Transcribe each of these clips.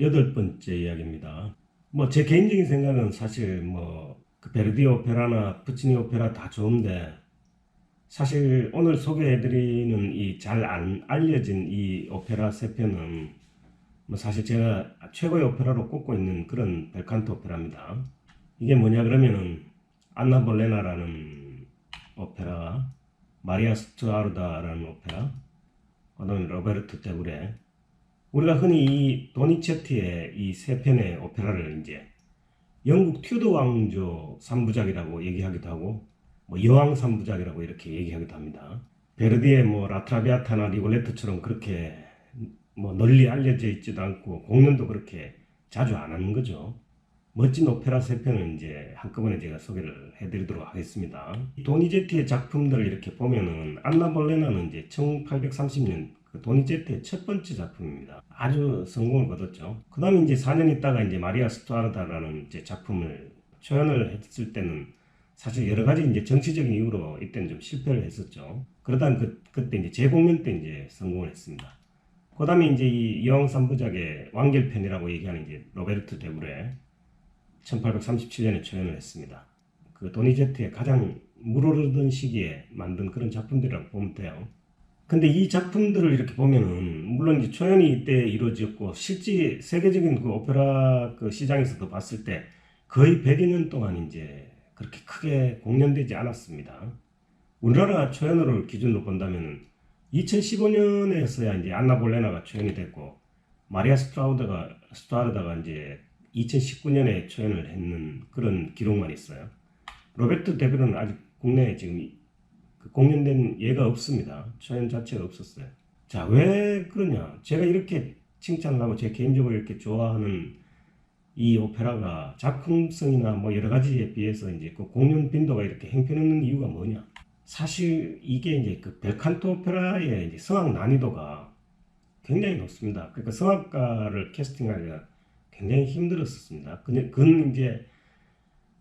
자, 108번째 이야기입니다. 뭐 제 개인적인 생각은 사실 뭐 그 베르디 오페라나 푸치니 오페라 다 좋은데 사실 오늘 소개해드리는 이 잘 안 알려진 이 오페라 세 편은 뭐 사실 제가 최고의 오페라로 꼽고 있는 그런 벨칸토 오페라입니다. 이게 뭐냐 그러면은 안나 볼레나라는 오페라, 마리아 스투아르다라는 오페라, 그다음에 로베르토 테브레, 우리가 흔히 이 도니체티의 이 세 편의 오페라를 이제 영국 튜도 왕조 3부작이라고 얘기하기도 하고 뭐 여왕 3부작이라고 이렇게 얘기하기도 합니다. 베르디의 뭐 라트라비아타나 리골레토처럼 그렇게 뭐 널리 알려져 있지도 않고 공연도 그렇게 자주 안 하는 거죠. 멋진 오페라 세 편을 이제 한꺼번에 제가 소개를 해드리도록 하겠습니다. 이 도니제티의 작품들 이렇게 보면은 안나 볼레나는 이제 1830년 그 도니제티의 첫 번째 작품입니다. 아주 성공을 거뒀죠. 그 다음에 이제 4년 있다가 이제 마리아 스투아르다라는 이제 작품을 초연을 했을 때는 사실 여러 가지 이제 정치적인 이유로 이때는 좀 실패를 했었죠. 그러다 그, 그때 이제 재공연 때 이제 성공을 했습니다. 그 다음에 이제 이 여왕 3부작의 완결편이라고 얘기하는 이제 로베르토 데브레 1837년에 초연을 했습니다. 그 도니제트의 가장 물오르던 시기에 만든 그런 작품들이라고 보면 돼요. 근데 이 작품들을 이렇게 보면은 물론 이제 초연이 이때 이루어졌고 실제 세계적인 그 오페라 그 시장에서도 봤을 때 거의 100여 년 동안 이제 그렇게 크게 공연되지 않았습니다. 우리나라 초연을 기준으로 본다면은 2015년에서야 이제 안나 볼레나가 초연이 됐고 마리아 스트라우드가 스트라르다가 이제 2019년에 초연을 했는 그런 기록만 있어요. 로베르토 데뷔는 아직 국내에 지금 그 공연된 예가 없습니다. 초연 자체가 없었어요. 자, 왜 그러냐? 제가 이렇게 칭찬을 하고 제 개인적으로 이렇게 좋아하는 이 오페라가 작품성이나 뭐 여러 가지에 비해서 이제 그 공연 빈도가 이렇게 행편없는 이유가 뭐냐? 사실 이게 이제 그 벨칸토 오페라의 이제 성악 난이도가 굉장히 높습니다. 그러니까 성악가를 캐스팅하기가 굉장히 힘들었었습니다. 그- 그는 이제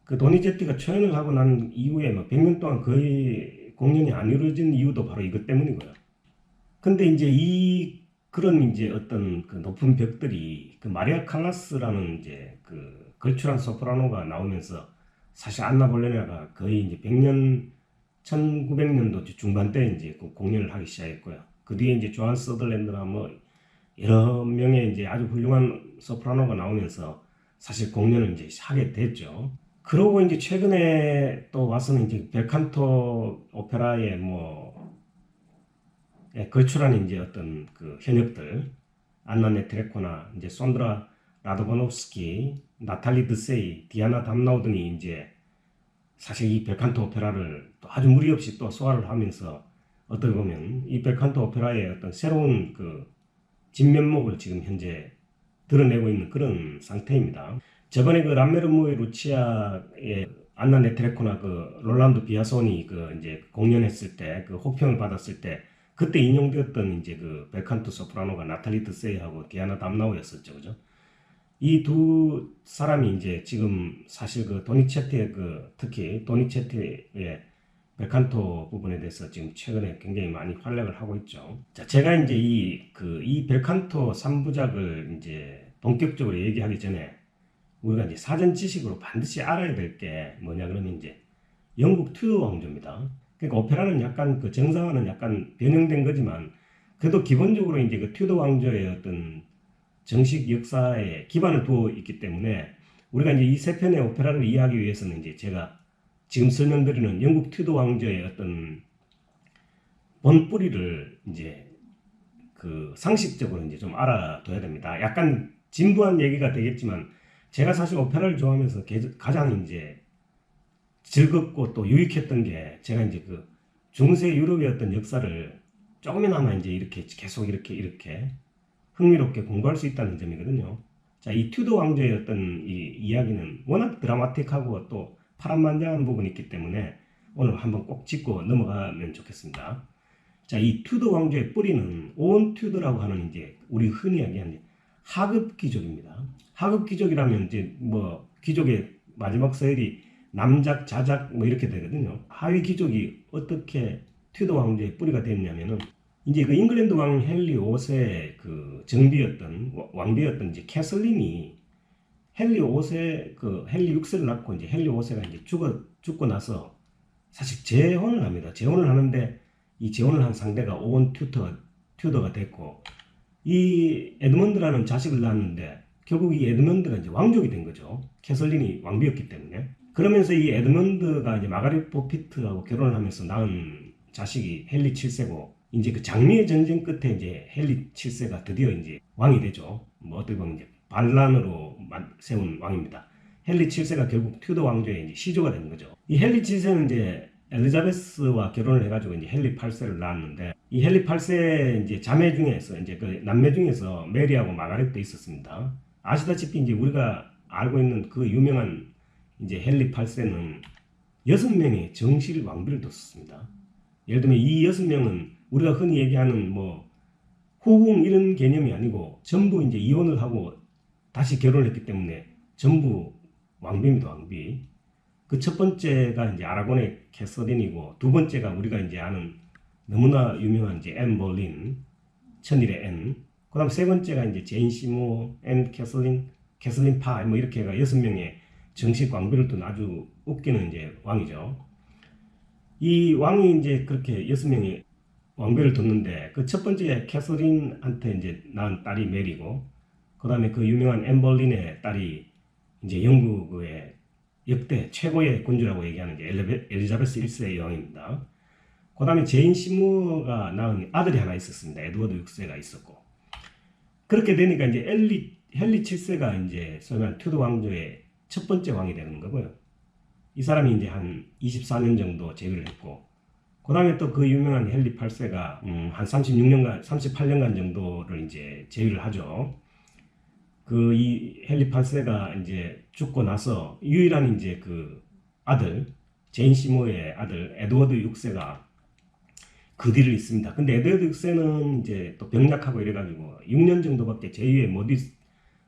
그 도니제티가 초연을 하고 난 이후에 뭐 100년 동안 거의 공연이 안 이루어진 이유도 바로 이것 때문이고요. 근데 이제 이 그런 이제 어떤 그 높은 벽들이 그 마리아 칼라스라는 이제 그 걸출한 소프라노가 나오면서 사실 안나 볼레나가 거의 이제 100년 1900년도 중반 때 이제 그 공연을 하기 시작했고요. 그 뒤에 이제 조한 서덜랜드나 뭐 여러 명의 이제 아주 훌륭한 소프라노가 나오면서 사실 공연을 이제 하게 됐죠. 그러고 이제 최근에 또 와서는 이제 벨칸토 오페라의 뭐 예, 걸출한 이제 어떤 그 현역들 안나 네트레코나 이제 손드라 라도바노프스키, 나탈리 드세이, 디아나 담나우든이 이제 사실 이 벨칸토 오페라를 또 아주 무리 없이 또 소화를 하면서 어떻게 보면 이 벨칸토 오페라의 어떤 새로운 그 진면목을 지금 현재 드러내고 있는 그런 상태입니다. 저번에 그 람메르무의 루치아의 안나 네트레코나 그 롤란도 비아손이 그 이제 공연했을 때 그 호평을 받았을 때 그때 인용되었던 이제 그 벨칸토 소프라노가 나탈리 드세이하고 디아나 담나우였었죠, 그죠? 이 두 사람이 이제 지금 사실 그 도니체티의 그 특히 도니체티의 벨칸토 부분에 대해서 지금 최근에 굉장히 많이 활약을 하고 있죠. 자, 제가 이제 이 그이 벨칸토 3부작을 이제 본격적으로 얘기하기 전에 우리가 이제 사전 지식으로 반드시 알아야 될 게 뭐냐 그러면 이제 영국 튜도 왕조입니다. 그러니까 오페라는 약간 그 정상화는 약간 변형된 거지만 그래도 기본적으로 이제 그 튜도 왕조의 어떤 정식 역사에 기반을 두어 있기 때문에 우리가 이제 이 세 편의 오페라를 이해하기 위해서는 이제 제가 지금 설명드리는 영국 튜도 왕조의 어떤 본 뿌리를 이제 그 상식적으로 이제 좀 알아둬야 됩니다. 약간 진부한 얘기가 되겠지만 제가 사실 오페라를 좋아하면서 게- 가장 이제 즐겁고 또 유익했던 게 제가 이제 그 중세 유럽의 어떤 역사를 조금이나마 이제 이렇게 계속 이렇게 이렇게 흥미롭게 공부할 수 있다는 점이거든요. 자, 이 튜도 왕조의 어떤 이 이야기는 워낙 드라마틱하고 또 파란만장한 부분이 있기 때문에 오늘 한번 꼭 짚고 넘어가면 좋겠습니다. 자, 이 튜도 왕조의 뿌리는 온 튜드라고 하는 이제 우리 흔히 얘기하는 하급 귀족입니다. 하급 귀족이라면 이제 뭐 귀족의 마지막 서열이 남작, 자작 뭐 이렇게 되거든요. 하위 귀족이 어떻게 튜도 왕조의 뿌리가 됐냐면은 이제 그 잉글랜드 왕 헨리 5세 그 정비였던 와- 왕비였던 이제 캐슬린이 헨리 5세 그 헨리 6세를 낳고 이제 헨리 5세가 이제 죽어 죽고 나서 사실 재혼을 합니다. 재혼을 하는데 이 재혼을 한 상대가 오원 튜터가 튜더가 됐고 이 에드먼드라는 자식을 낳았는데 결국 이 에드먼드가 이제 왕족이 된 거죠. 캐슬린이 왕비였기 때문에. 그러면서 이 에드먼드가 이제 마가릿 포피트하고 결혼을 하면서 낳은 자식이 헨리 7세고 이제 그 장미의 전쟁 끝에 이제 헨리 7세가 드디어 이제 왕이 되죠. 뭐 어떻게 보면 이제 반란으로 만- 세운 왕입니다. 헨리 7세가 결국 튜더 왕조의 이제 시조가 되는 거죠. 이 헨리 7세는 이제 엘리자베스와 결혼을 해가지고 이제 헨리 8세를 낳았는데 이 헨리 8세 이제 자매 중에서 이제 그 남매 중에서 메리하고 마가렛도 있었습니다. 아시다시피 이제 우리가 알고 있는 그 유명한 이제 헨리 8세는 여섯 명의 정실 왕비를 뒀었습니다. 예를 들면 이 여섯 명은 우리가 흔히 얘기하는 뭐 후궁 이런 개념이 아니고 전부 이제 이혼을 하고 다시 결혼을 했기 때문에 전부 왕비입니다, 왕비. 그 첫 번째가 이제 아라곤의 캐서린이고 두 번째가 우리가 이제 아는 너무나 유명한 이제 앤 볼린, 천일의 앤. 그 다음 세 번째가 이제 제인 시모, 앤 캐서린, 캐서린 파, 뭐 이렇게 해가 여섯 명의 정식 왕비를 둔 아주 웃기는 이제 왕이죠. 이 왕이 이제 그렇게 여섯 명이 왕비를 뒀는데 그 첫 번째 캐서린한테 이제 낳은 딸이 메리고 그 다음에 그 유명한 엠벌린의 딸이 이제 영국의 역대 최고의 군주라고 얘기하는 게 엘리자베스 1세 여왕입니다. 그 다음에 제인 시무가 낳은 아들이 하나 있었습니다. 에드워드 6세가 있었고 그렇게 되니까 이제 엘리 헨리 7세가 이제 소위 튜드 왕조의 첫 번째 왕이 되는 거고요. 이 사람이 이제 한 24년 정도 재위를 했고 그 다음에 또 그 유명한 헨리 8세가 음, 한 36년간 38년간 정도를 이제 재위를 하죠. 그 이 헨리 8세가 이제 죽고 나서 유일한 이제 그 아들 제인 시모의 아들 에드워드 6세가 그 뒤를 잇습니다. 근데 에드워드 6세는 이제 또 병약하고 이래가지고 6년 정도밖에 제위에 못 있,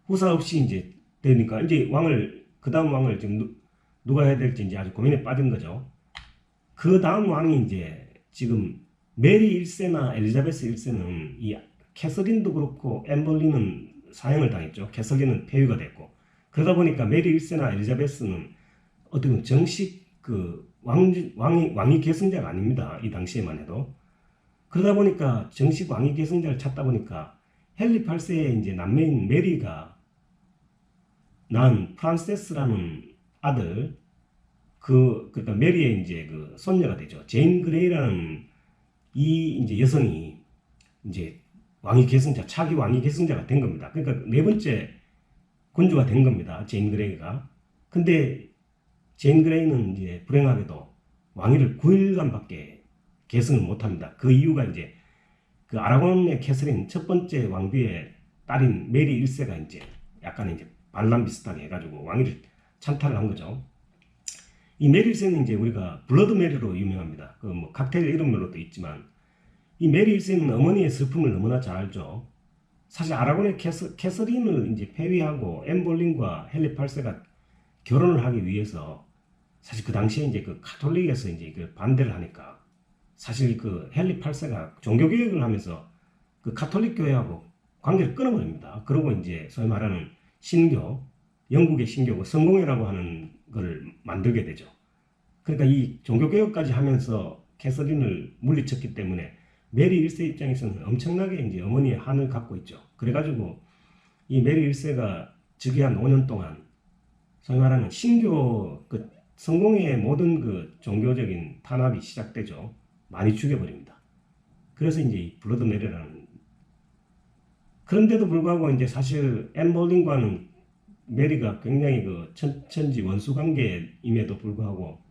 후사 없이 이제 되니까 이제 왕을 그 다음 왕을 지금 누, 누가 해야 될지 이제 아주 고민에 빠진 거죠. 그 다음 왕이 이제 지금 메리 1세나 엘리자베스 1세는 이 캐서린도 그렇고 엠벌리는 사형을 당했죠. 캐서린은 폐위가 됐고 그러다 보니까 메리 1세나 엘리자베스는 어떻게 보면 정식 그 왕, 왕이 왕위 계승자가 아닙니다. 이 당시에만 해도 그러다 보니까 정식 왕위 계승자를 찾다 보니까 헨리 8세의 이제 남매인 메리가 낳은 프란세스라는 아들 그 그러니까 메리의 이제 그 손녀가 되죠. 제인 그레이라는 이 이제 여성이 이제 왕위 계승자 차기 왕위 계승자가 된 겁니다. 그러니까 네 번째 군주가 된 겁니다. 제인 그레이가. 근데 제인 그레이는 이제 불행하게도 왕위를 9일간밖에 계승을 못 합니다. 그 이유가 이제 그 아라곤의 캐서린 첫 번째 왕비의 딸인 메리 1세가 이제 약간 이제 반란 비슷하게 해가지고 왕위를 찬탈을 한 거죠. 이 메리 1세는 이제 우리가 블러드 메리로 유명합니다. 그 뭐 칵테일 이름으로도 있지만 이 메리 1세는 어머니의 슬픔을 너무나 잘 알죠. 사실 아라곤의 캐서, 캐서린을 이제 폐위하고 엠볼린과 헨리 8세가 결혼을 하기 위해서 사실 그 당시에 이제 그 카톨릭에서 이제 그 반대를 하니까 사실 그 헨리 8세가 종교 개혁을 하면서 그 카톨릭 교회하고 관계를 끊어버립니다. 그러고 이제 소위 말하는 신교, 영국의 신교고 성공회라고 하는 걸 만들게 되죠. 그러니까 이 종교 개혁까지 하면서 캐서린을 물리쳤기 때문에 메리 1세 입장에서는 엄청나게 이제 어머니의 한을 갖고 있죠. 그래가지고 이 메리 1세가 즉위한 5년 동안 소위 말하는 신교 그 성공회의 모든 그 종교적인 탄압이 시작되죠. 많이 죽여버립니다. 그래서 이제 이 블러드 메리라는 그런데도 불구하고 이제 사실 엠볼린과는 메리가 굉장히 그 천, 천지 원수 관계임에도 불구하고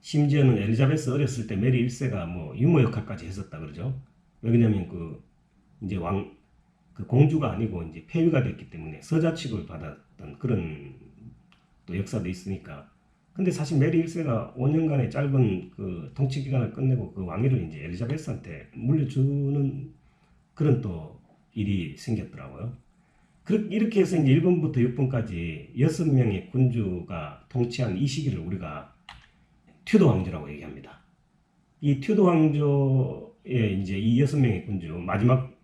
심지어는 엘리자베스 어렸을 때 메리 1세가 뭐 유모 역할까지 했었다 그러죠. 왜냐면 그 이제 왕 그 공주가 아니고 이제 폐위가 됐기 때문에 서자 취급을 받았던 그런 또 역사도 있으니까. 근데 사실 메리 1세가 5년간의 짧은 그 통치 기간을 끝내고 그 왕위를 이제 엘리자베스한테 물려주는 그런 또 일이 생겼더라고요. 이렇게 해서 이제 1번부터 6번까지 여섯 명의 군주가 통치한 이 시기를 우리가 튜도 왕조라고 얘기합니다. 이 튜도 왕조의 이제 이 여섯 명의 군주 마지막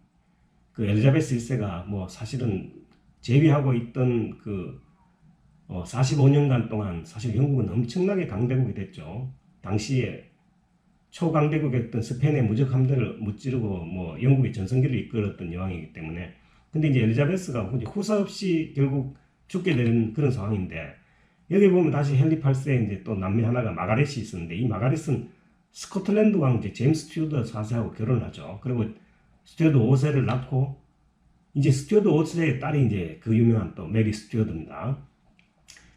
그 엘리자베스 1세가 뭐 사실은 제위하고 있던 그 어, 45년간 동안 사실 영국은 엄청나게 강대국이 됐죠. 당시에 초강대국이었던 스페인의 무적 함대를 무찌르고 뭐 영국의 전성기를 이끌었던 여왕이기 때문에 근데 이제 엘리자베스가 후사 없이 결국 죽게 되는 그런 상황인데 여기 보면 다시 헨리 8세에 이제 또 남매 하나가 마가렛이 있었는데 이 마가렛은 스코틀랜드 왕제 제임스 스튜어드 4세하고 결혼을 하죠. 그리고 스튜어드 5세를 낳고 이제 스튜어드 5세의 딸이 이제 그 유명한 또 메리 스튜어드입니다.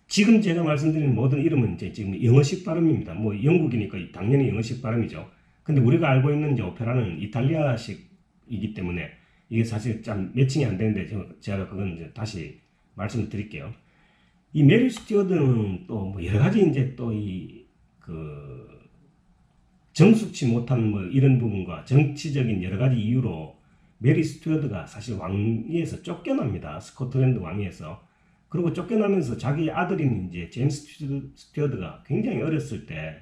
지금 제가 말씀드리는 모든 이름은 이제 지금 영어식 발음입니다. 뭐 영국이니까 당연히 영어식 발음이죠. 근데 우리가 알고 있는 이제 오페라는 이탈리아식이기 때문에 이게 사실 참 매칭이 안 되는데 저- 제가 그건 이제 다시 말씀을 드릴게요. 이 메리 스튜어드는 또 뭐 여러 가지 이제 또 이 그 정숙치 못한 뭐 이런 부분과 정치적인 여러 가지 이유로 메리 스튜어드가 사실 왕위에서 쫓겨납니다. 스코틀랜드 왕위에서. 그리고 쫓겨나면서 자기 아들인 이제 제임스 스튜어드- 스튜어드가 굉장히 어렸을 때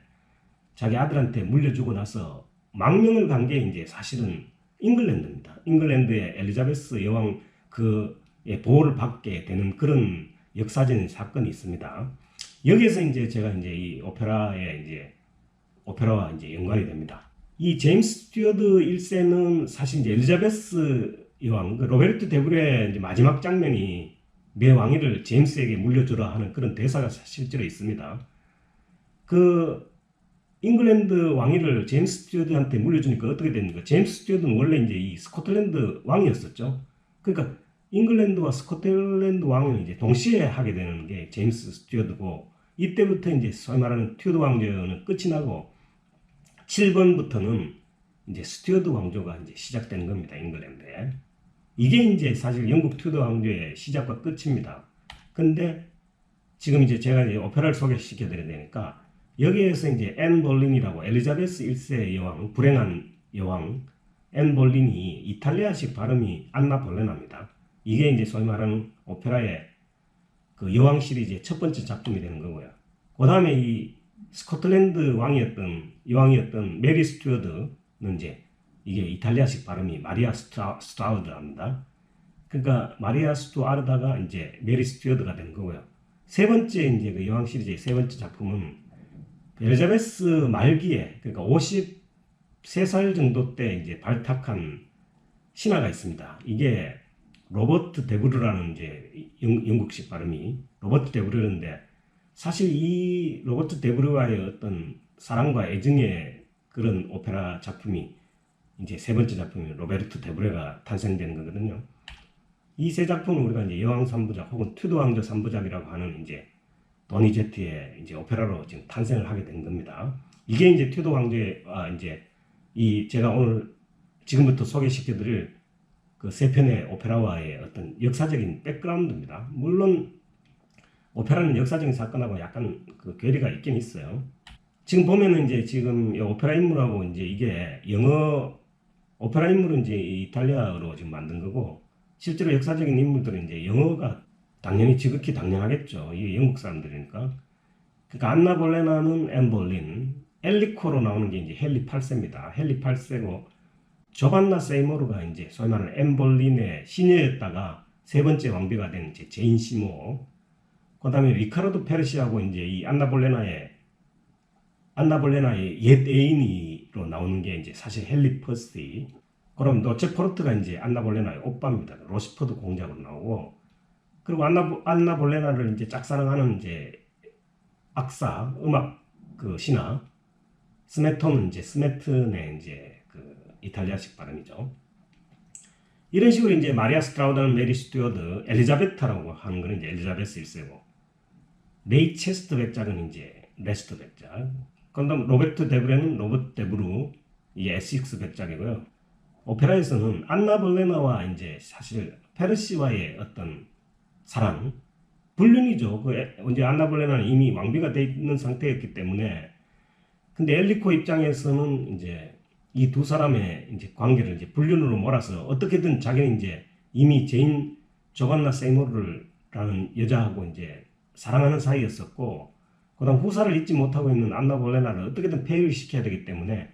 자기 아들한테 물려주고 나서 망명을 간 게 이제 사실은 잉글랜드입니다. 잉글랜드의 엘리자베스 여왕 그의 보호를 받게 되는 그런 역사적인 사건이 있습니다. 여기에서 이제 제가 이제 이 오페라에 이제 오페라와 이제 연관이 됩니다. 이 제임스 스튜어드 1세는 사실 이제 엘리자베스 여왕, 그 로베르트 데브레의 마지막 장면이 내 왕위를 제임스에게 물려주라 하는 그런 대사가 실제로 있습니다. 그 잉글랜드 왕위를 제임스 스튜어드한테 물려주니까 어떻게 됩니까? 제임스 스튜어드는 원래 이제 이 스코틀랜드 왕이었었죠. 그러니까 잉글랜드와 스코틀랜드 왕을 이제 동시에 하게 되는 게 제임스 스튜어드고 이때부터 이제 소위 말하는 튜드 왕조는 끝이 나고 7번부터는 이제 스튜어드 왕조가 이제 시작되는 겁니다. 잉글랜드에. 이게 이제 사실 영국 튜드 왕조의 시작과 끝입니다. 근데 지금 이제 제가 이제 오페라를 소개시켜 드려야 되니까 여기에서 이제 앤 볼린이라고 엘리자베스 1세 여왕, 불행한 여왕 앤 볼린이 이탈리아식 발음이 안나 볼레나입니다. 이게 이제 소위 말하는 오페라의 그 여왕 시리즈의 첫 번째 작품이 되는 거고요. 그 다음에 이 스코틀랜드 왕이었던 여왕이었던 메리 스튜어드는 이제 이게 이탈리아식 발음이 마리아 스트라, 스트라우드랍니다. 그러니까 마리아 스투아르다가 이제 메리 스튜어드가 되는 거고요. 세 번째 이제 그 여왕 시리즈의 세 번째 작품은 엘리자베스 말기에 그러니까 53살 정도 때 이제 발탁한 신화가 있습니다. 이게 로버트 데브르라는 이제 영, 영국식 발음이 로버트 데브르인데 사실 이 로버트 데브르와의 어떤 사랑과 애증의 그런 오페라 작품이 이제 세 번째 작품이 로베르트 데브레가 탄생되는 거거든요. 이 세 작품은 우리가 이제 여왕 3부작 혹은 튜드 왕조 3부작이라고 하는 이제 도니제트의 이제 오페라로 지금 탄생을 하게 된 겁니다. 이게 이제 튜드 왕조의 아 이제 이 제가 오늘 지금부터 소개시켜드릴 그 세 편의 오페라와의 어떤 역사적인 백그라운드입니다. 물론 오페라는 역사적인 사건하고 약간 그 괴리가 있긴 있어요. 지금 보면은 이제 지금 이 오페라 인물하고 이제 이게 영어 오페라 인물은 이제 이탈리아어로 지금 만든 거고 실제로 역사적인 인물들은 이제 영어가 당연히 지극히 당연하겠죠. 이게 영국 사람들이니까. 그러니까 안나 볼레나는 앤 볼린, 엘리코로 나오는 게 이제 헨리 8세입니다. 헨리 8세고 조반나 세이모르가 이제 소위 말하는 앤 볼린의 시녀였다가 세 번째 왕비가 된 이제 제인 시모. 그 다음에 리카르도 페르시하고 이제 이 안나 볼레나의 안나 볼레나의 옛 애인이 로 나오는 게 이제 사실 헨리 퍼스티. 그럼 노체 포르트가 이제 안나 볼레나의 오빠입니다. 로시포드 공작으로 나오고 그리고 안나 안나 볼레나를 이제 짝사랑하는 이제 악사 음악 그 신화 스메톤은 이제 스메튼의 이제 그 이탈리아식 발음이죠. 이런 식으로 이제 마리아 스트라우드는 메리 스튜어드, 엘리자베타라고 하는 거는 이제 엘리자베스 1세고 레이 체스트 백작은 이제 레스트 백작. 그다음 로베르트 데브레는 로버트 데브루 이 에식스 백작이고요. 오페라에서는 안나 볼레나와 이제 사실 페르시와의 어떤 사랑 불륜이죠. 그 에- 이제 안나 볼레나는 이미 왕비가 돼 있는 상태였기 때문에 근데 엘리코 입장에서는 이제 이 두 사람의 이제 관계를 이제 불륜으로 몰아서 어떻게든 자기는 이제 이미 제인 조반나 세이모르라는 여자하고 이제 사랑하는 사이였었고 그다음 후사를 잊지 못하고 있는 안나 볼레나를 어떻게든 폐위를 시켜야 되기 때문에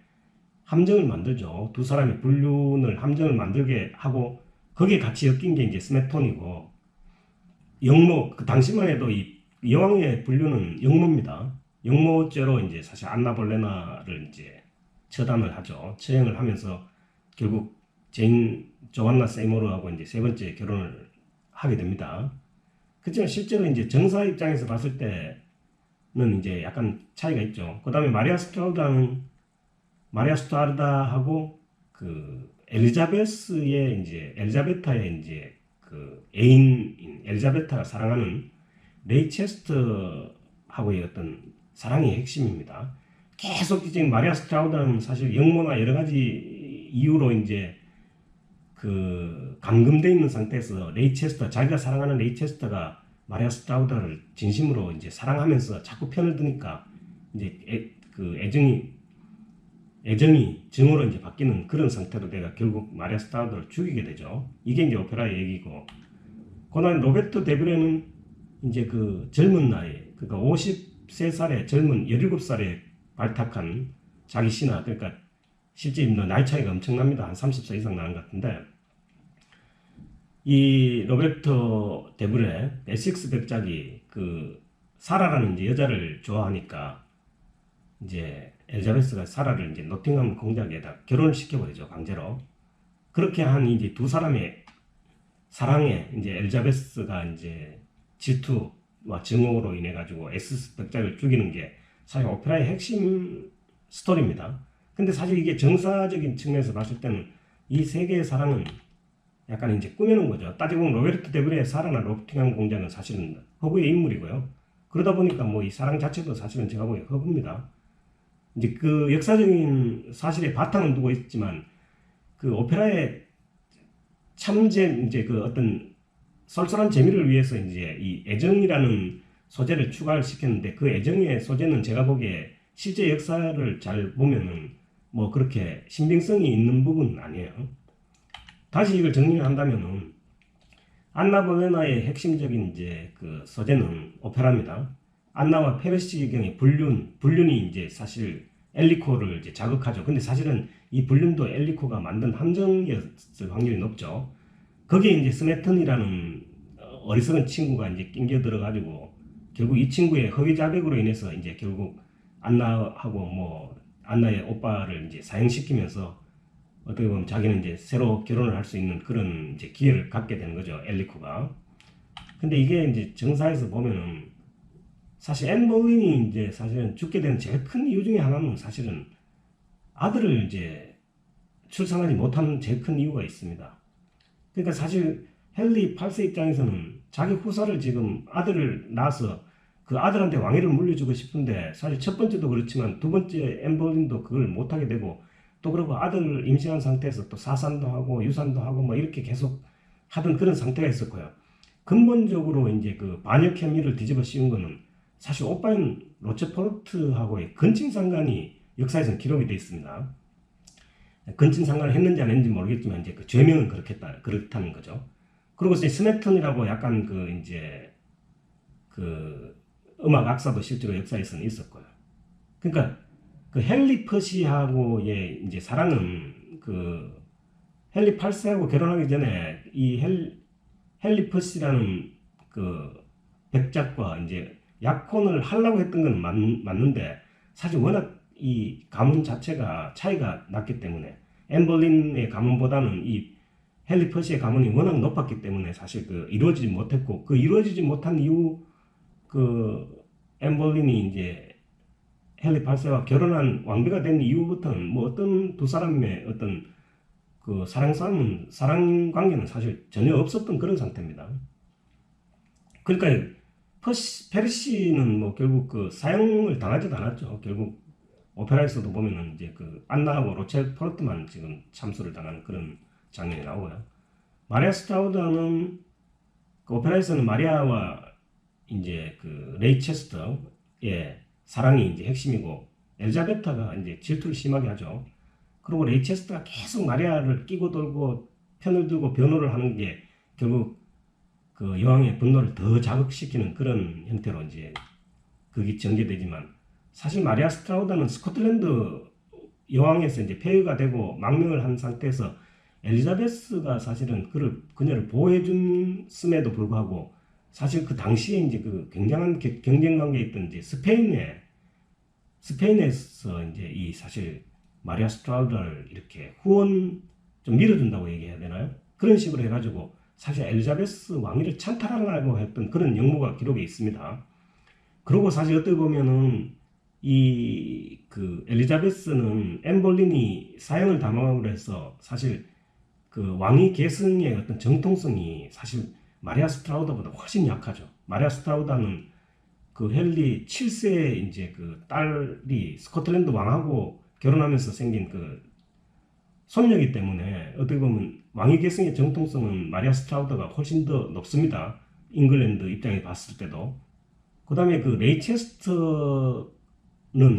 함정을 만들죠. 두 사람의 불륜을 함정을 만들게 하고 거기에 같이 엮인 게 이제 스메톤이고 영모 그 당시만 해도 이 여왕의 분류는 영모입니다. 영모죄로 이제 사실 안나 볼레나를 이제 처단을 하죠. 처형을 하면서 결국 제인 조안나 세이모르하고 이제 세 번째 결혼을 하게 됩니다. 그렇지만 실제로 이제 정사 입장에서 봤을 때 는 이제 약간 차이가 있죠. 그 다음에 마리아 스트라우다는 마리아 스트라우다하고 그 엘리자베스의 이제 엘자베타의 이제 그 애인인 엘자베타가 사랑하는 레이체스터하고의 어떤 사랑의 핵심입니다. 계속 지금 마리아 스트라우다는 사실 영모나 여러 가지 이유로 이제 그 감금돼 있는 상태에서 레이체스터 자기가 사랑하는 레이체스터가 마리아 스트라우다를 진심으로 이제 사랑하면서 자꾸 편을 드니까 이제 애, 그 애정이 애정이 정으로 이제 바뀌는 그런 상태로 내가 결국 마리아 스트라우다를 죽이게 되죠. 이게 이제 오페라의 얘기고 그다음 로베르토 데브레는 이제 그 젊은 나이 그러니까 53살의 젊은 17살에 발탁한 자기 신화 그러니까 실제 뭐 나이 차이가 엄청납니다. 한 30살 이상 나는 것 같은데 이 로베르토 데브레 에식스 백작이 그 사라라는 이제 여자를 좋아하니까 이제 엘자베스가 사라를 이제 노팅엄 공작에다 결혼을 시켜버리죠 강제로 그렇게 한 이제 두 사람의 사랑에 이제 엘자베스가 이제 질투와 증오로 인해 가지고 에스스 백작을 죽이는 게 사실 오페라의 핵심 스토리입니다. 근데 사실 이게 정사적인 측면에서 봤을 때는 이 세 개의 사랑은 약간 이제 꾸며놓은 거죠. 따지고 보면 로베르트 데브레의 사라나 로팅한 공작은 사실은 허브의 인물이고요. 그러다 보니까 뭐 이 사랑 자체도 사실은 제가 보기에 허브입니다. 이제 그 역사적인 사실의 바탕은 두고 있지만 그 오페라의 참재 이제 그 어떤 쏠쏠한 재미를 위해서 이제 이 애정이라는 소재를 추가를 시켰는데 그 애정의 소재는 제가 보기에 실제 역사를 잘 보면은 뭐 그렇게 신빙성이 있는 부분은 아니에요. 다시 이걸 정리를 한다면은 안나 볼레나의 핵심적인 이제 그 소재는 오페라입니다. 안나와 페르시경의 불륜, 불륜이 이제 사실 엘리코를 이제 자극하죠. 근데 사실은 이 불륜도 엘리코가 만든 함정이었을 확률이 높죠. 거기에 이제 스메턴이라는 어, 어리석은 친구가 이제 낑겨 들어가지고 결국 이 친구의 허위 자백으로 인해서 이제 결국 안나하고 뭐 안나의 오빠를 이제 사형시키면서 어떻게 보면 자기는 이제 새로 결혼을 할 수 있는 그런 이제 기회를 갖게 되는 거죠 엘리코가. 근데 이게 이제 정사에서 보면은 사실 앤버윈이 이제 사실은 죽게 되는 제일 큰 이유 중에 하나는 사실은 아들을 이제 출산하지 못하는 제일 큰 이유가 있습니다. 그러니까 사실 헨리 8세 입장에서는 자기 후사를 지금 아들을 낳아서 그 아들한테 왕위를 물려주고 싶은데 사실 첫 번째도 그렇지만 두 번째 엠버린도 그걸 못하게 되고 또 그리고 아들을 임신한 상태에서 또 사산도 하고 유산도 하고 뭐 이렇게 계속 하던 그런 상태가 있었고요. 근본적으로 이제 그 반역 혐의를 뒤집어 씌운 거는 사실 오빠인 로체포르트하고의 근친 상간이 역사에서는 기록이 되어 있습니다. 근친 상간을 했는지 안 했는지 모르겠지만 이제 그 죄명은 그렇겠다 그렇다는 거죠. 그리고 이제 스메턴이라고 약간 그 이제 그 음악 악사도 실제로 역사에서는 있었고요. 그러니까 그 헨리 퍼시하고의 이제 사랑은 그 헨리 8세하고 결혼하기 전에 이 헨, 헨리 퍼시라는 그 백작과 이제 약혼을 하려고 했던 건 맞, 맞는데 사실 워낙 이 가문 자체가 차이가 났기 때문에 엠벌린의 가문보다는 이 헨리 퍼시의 가문이 워낙 높았기 때문에 사실 그 이루어지지 못했고 그 이루어지지 못한 이후 그 엠벌린이 이제 헨리 8세와 결혼한 왕비가 된 이후부터는 뭐 어떤 두 사람의 어떤 그 사랑 싸움은 사랑 관계는 사실 전혀 없었던 그런 상태입니다. 그러니까 퍼시, 페르시는 뭐 결국 그 사형을 당하지도 않았죠. 결국 오페라에서도 보면은 이제 그 안나하고 로첼 포르트만 지금 참수를 당하는 그런 장면이 나오고요. 마리아 스트라우드는 그 오페라에서는 마리아와 이제 그 레이체스터의 사랑이 이제 핵심이고 엘자베타가 이제 질투를 심하게 하죠. 그리고 레이체스터가 계속 마리아를 끼고 돌고 편을 들고 변호를 하는 게 결국 그 여왕의 분노를 더 자극시키는 그런 형태로 이제 그게 전개되지만 사실 마리아 스트라우다는 스코틀랜드 여왕에서 이제 폐위가 되고 망명을 한 상태에서 엘리자베스가 사실은 그를 그녀를 보호해 줬음에도 불구하고 사실 그 당시에 이제 그 굉장한 겨- 경쟁 관계에 있던 이제 스페인에 스페인에서 이제 이 사실 마리아 스트라우더를 이렇게 후원 좀 밀어준다고 얘기해야 되나요? 그런 식으로 해가지고 사실 엘리자베스 왕위를 찬탈하려고 했던 그런 역모가 기록에 있습니다. 그리고 사실 어떻게 보면은 이 그 엘리자베스는 엠볼린이 사형을 담아으로 해서 사실 그 왕위 계승의 어떤 정통성이 사실 마리아 스트라우더보다 훨씬 약하죠. 마리아 스트라우더는 그 헨리 7세의 이제 그 딸이 스코틀랜드 왕하고 결혼하면서 생긴 그 손녀이기 때문에 어떻게 보면 왕위 계승의 정통성은 마리아 스트라우더가 훨씬 더 높습니다. 잉글랜드 입장에 봤을 때도. 그 다음에 그 레이체스터는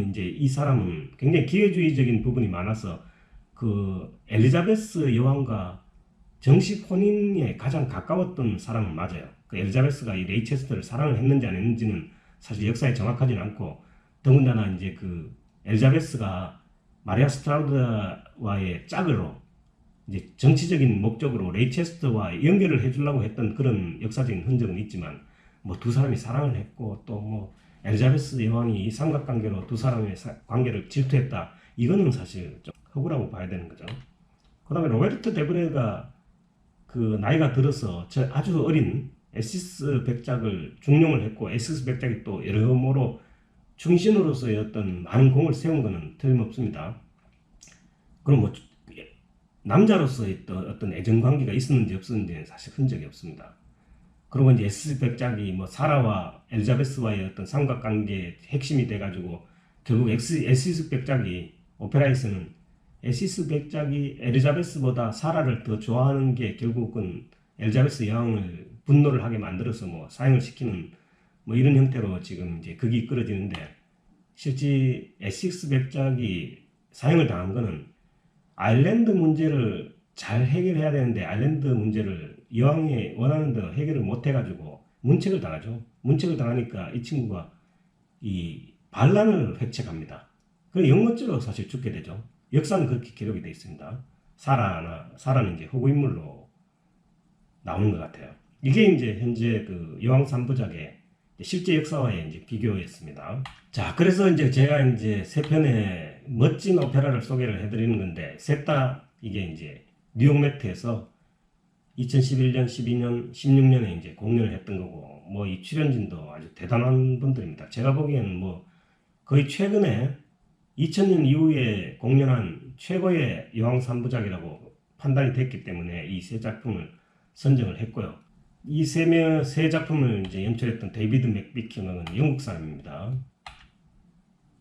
이제 이 사람은 굉장히 기회주의적인 부분이 많아서 그 엘리자베스 여왕과 정식 혼인에 가장 가까웠던 사람은 맞아요. 그 엘리자베스가 이 레이체스터를 사랑을 했는지 안 했는지는 사실 역사에 정확하지는 않고 더군다나 이제 그 엘리자베스가 마리아 스트라우드와의 짝으로 이제 정치적인 목적으로 레이체스터와 연결을 해주려고 했던 그런 역사적인 흔적은 있지만 뭐 두 사람이 사랑을 했고 또 뭐 엘리자베스 여왕이 이 삼각관계로 두 사람의 사- 관계를 질투했다 이거는 사실 좀 허구라고 봐야 되는 거죠. 그 다음에 로베르트 데브레가 그 나이가 들어서 저 아주 어린 에시스 백작을 중용을 했고 에시스 백작이 또 여러모로 충신으로서의 어떤 많은 공을 세운 것은 틀림없습니다. 그럼 뭐 남자로서의 또 어떤 애정 관계가 있었는지 없었는지는 사실 흔적이 없습니다. 그리고 이제 에시스 백작이 뭐 사라와 엘리자베스와의 어떤 삼각관계의 핵심이 돼가지고 결국 에시스 백작이 오페라에서는 에시스 백작이 엘리자베스보다 사라를 더 좋아하는 게 결국은 엘리자베스 여왕을 분노를 하게 만들어서 뭐 사형을 시키는 뭐 이런 형태로 지금 이제 극이 이끌어지는데 실제 에시스 백작이 사형을 당한 거는 아일랜드 문제를 잘 해결해야 되는데 아일랜드 문제를 여왕이 원하는 대로 해결을 못 해가지고 문책을 당하죠. 문책을 당하니까 이 친구가 이 반란을 획책합니다. 그 영모죄로 사실 죽게 되죠. 역사는 그렇게 기록이 되어 있습니다. 사라나 사라는 이제 허구 인물로 나오는 것 같아요. 이게 이제 현재 그 여왕 삼부작의 실제 역사와의 이제 비교였습니다. 자, 그래서 이제 제가 이제 세 편의 멋진 오페라를 소개를 해드리는 건데 셋 다 이게 이제 뉴욕 매트에서 2011년, 12년, 16년에 이제 공연을 했던 거고 뭐 이 출연진도 아주 대단한 분들입니다. 제가 보기에는 뭐 거의 최근에 2000년 이후에 공연한 최고의 여왕 3부작이라고 판단이 됐기 때문에 이 세 작품을 선정을 했고요. 이세세 작품을 이제 연출했던 데이비드 맥비킹은 영국 사람입니다.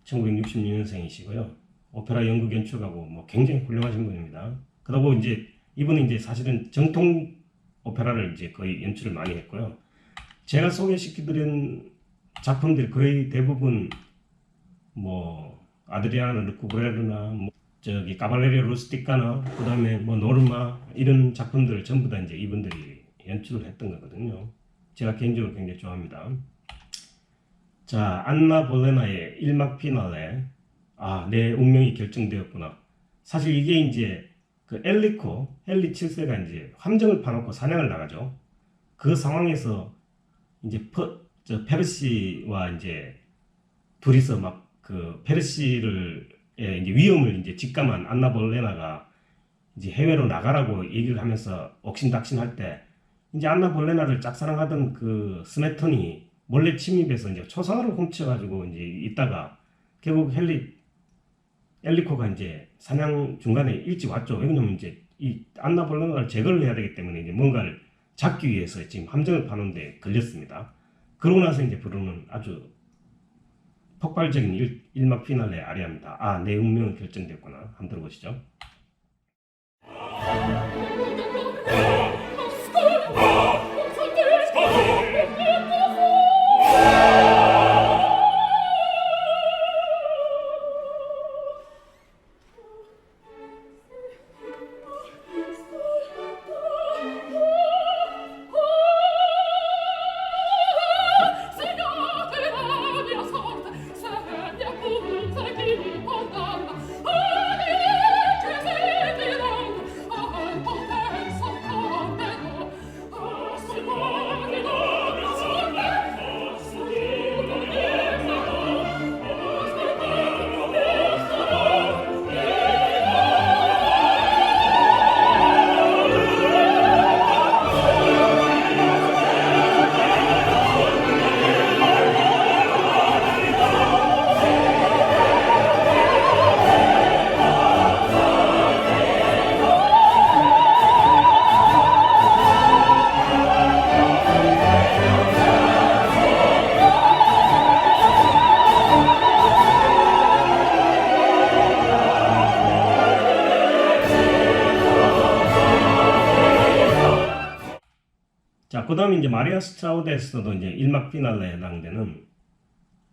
1966년생이시고요. 오페라 연극 연출가고 뭐 굉장히 훌륭하신 분입니다. 그러고 이제 이분은 이제 사실은 정통 오페라를 이제 거의 연출을 많이 했고요. 제가 소개시켜드린 작품들 거의 대부분 뭐 아드리아나 르쿠브레르나 뭐 저기 까발레리아 루스티카나 그다음에 뭐 노르마 이런 작품들을 전부 다 이제 이분들이 연출을 했던 거거든요. 제가 개인적으로 굉장히 좋아합니다. 자, 안나 볼레나의 일막 피날레. 아, 내 운명이 결정되었구나. 사실 이게 이제 그 엘리코, 헨리 7세가 이제 함정을 파놓고 사냥을 나가죠. 그 상황에서 이제 퍼, 저 페르시와 이제 둘이서 막 그 페르시를 예, 이제 위험을 이제 직감한 안나 볼레나가 이제 해외로 나가라고 얘기를 하면서 옥신닥신할 때 이제 안나 볼레나를 짝사랑하던 그 스메턴이 몰래 침입해서 이제 초상화를 훔쳐가지고 이제 있다가 결국 헨리 엘리코가 이제 사냥 중간에 일찍 왔죠. 왜냐면 이제 이 안나 볼레나를 제거를 해야 되기 때문에 이제 뭔가를 잡기 위해서 지금 함정을 파는데 걸렸습니다. 그러고 나서 이제 부르는 아주 폭발적인 일, 일막 피날레 아리아입니다. 아, 내 운명은 결정됐구나. 한번 들어보시죠. 마리아 스트라우드에서도 이제 일막 피날레에 해당되는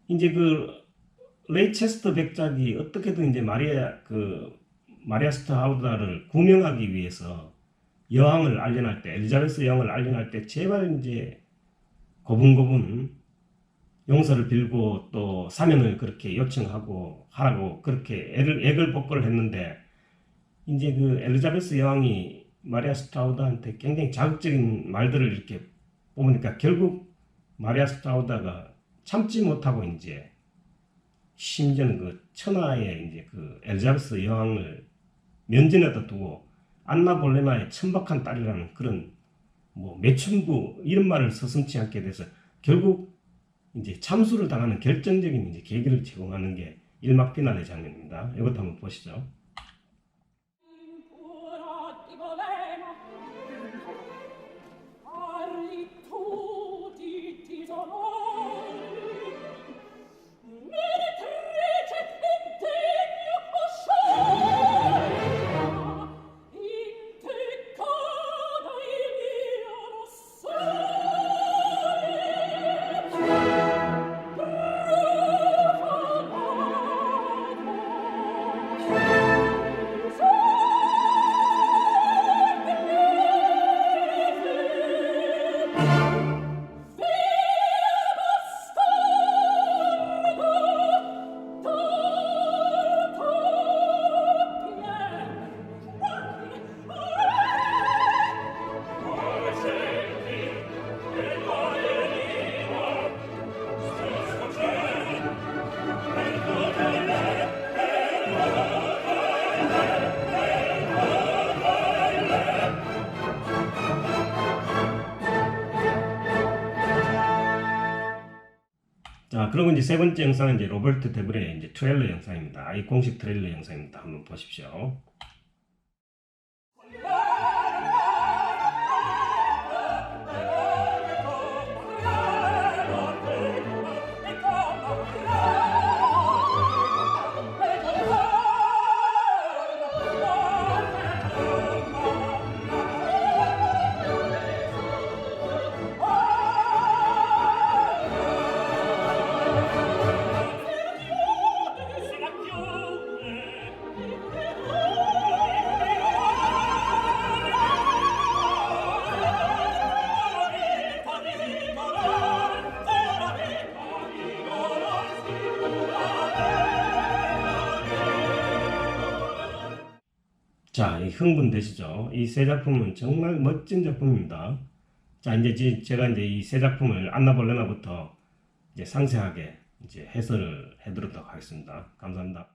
이제 그 레이체스터 백작이 어떻게든 이제 마리아 그 마리아 스트라우드를 구명하기 위해서 여왕을 알려날 때 엘리자베스 여왕을 알려날 때 제발 이제 고분고분 용서를 빌고 또 사면을 그렇게 요청하고 하라고 그렇게 애를 애걸 복걸을 했는데 이제 그 엘리자베스 여왕이 마리아 스트라우드한테 굉장히 자극적인 말들을 이렇게 뽑으니까 결국 마리아 스트라우드가 참지 못하고 이제 심지어는 그 천하의 이제 그 엘리자베스 여왕을 면전에다 두고 안나 볼레나의 천박한 딸이라는 그런 뭐 매춘부 이런 말을 서슴지 않게 돼서 결국 이제 참수를 당하는 결정적인 이제 계기를 제공하는 게 일막 피날레 장면입니다. 이것도 한번 보시죠. 그리고 이제 세 번째 영상은 이제 로버트 데브레의 이제 트레일러 영상입니다. 이 공식 트레일러 영상입니다. 한번 보십시오. 자, 이 흥분되시죠? 이 세 작품은 정말 멋진 작품입니다. 자, 이제 제- 제가 이제 이 세 작품을 안나볼레나부터 이제 상세하게 이제 해설을 해드리도록 하겠습니다. 감사합니다.